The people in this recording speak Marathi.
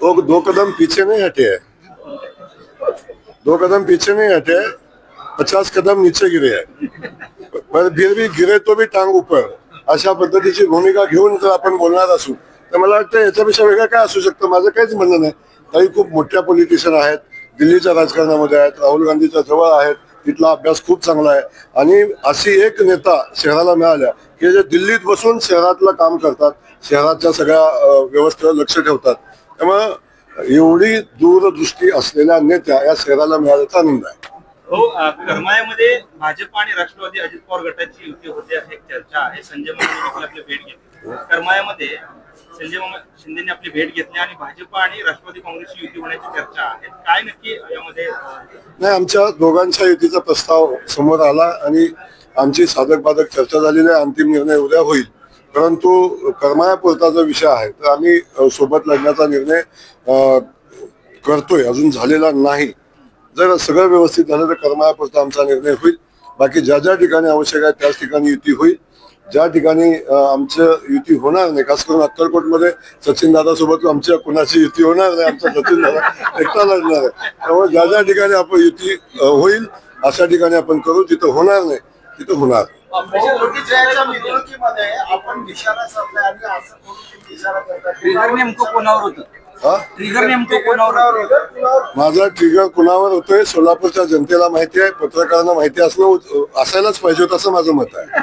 वो दो कदम पीछे नहीं हटे है। दो कदम पीछे नहीं हटे पचास कदम नीचे गिरे आहे पण फिर भी गिरे तो भी टांग ऊपर। अशा पद्धतीची भूमिका घेऊन जर आपण बोलणार असू। तर मला वाटतं याच्यापेक्षा वेगळं काय असू शकतं? माझं काहीच म्हणणं नाही. काही खूप मोठ्या पॉलिटिशियन आहेत दिल्लीच्या राजकारणामध्ये आहेत राहुल गांधीच्या जवळ आहेत तिथला अभ्यास खूप चांगला आहे. आणि अशी एक नेता शहराला मिळाल्या की जे दिल्लीत बसून शहरातलं काम करतात शहराच्या सगळ्या व्यवस्थेवर लक्ष ठेवतात. त्यामुळं एवढी दूरदृष्टी असलेल्या नेत्या या शहराला मिळाल्याचा आनंद आहे. हो करमाळ्यामध्ये भाजप आणि राष्ट्रवादी अजित पवार गटाची युती होते अशी चर्चा आहे. संजय मामा आपली भेट घेतली. करमाळ्यामध्ये संजय मामा शिंदेने आपली भेट घेतली आणि भाजप आणि राष्ट्रवादी काँग्रेसची युती होण्याची चर्चा आहे. काय नक्की यामध्ये नाही आमच्या दोघांच्या युतीचा प्रस्ताव समोर आला आणि आमची साधक बाधक चर्चा झालेली आहे अंतिम निर्णय उद्या होईल. परंतु करमायापुरता जो विषय आहे तर आम्ही सोबत लढण्याचा निर्णय करतोय. अजून झालेला नाही. जर सगळं व्यवस्थित झालं तर करमायापुरता आमचा निर्णय होईल. बाकी ज्या ज्या ठिकाणी आवश्यक आहे त्याच ठिकाणी युती होईल. ज्या ठिकाणी आमचं युती होणार नाही खास करून अक्कलकोटमध्ये सचिन दादा सोबत आमच्या कुणाची युती होणार नाही आमचा सचिन दादा एकटा लढणार आहे. त्यामुळे ज्या ज्या ठिकाणी आपण युती होईल अशा ठिकाणी आपण करू तिथं होणार नाही तिथं होणार. मिरवणुकीमध्ये आपण निशाणा साधलाय आणि असं करून तुम्ही इशारा करता ट्रिगर नेमकं कोणावर होतं? हा? ट्रिगर नेमकं कोणावर होतं? माझा ट्रिगर कुणावर होतोय? सोलापूरच्या जनतेला माहिती आहे पत्रकारांना माहिती असणं असायलाच पाहिजे होतं असं माझं मत आहे.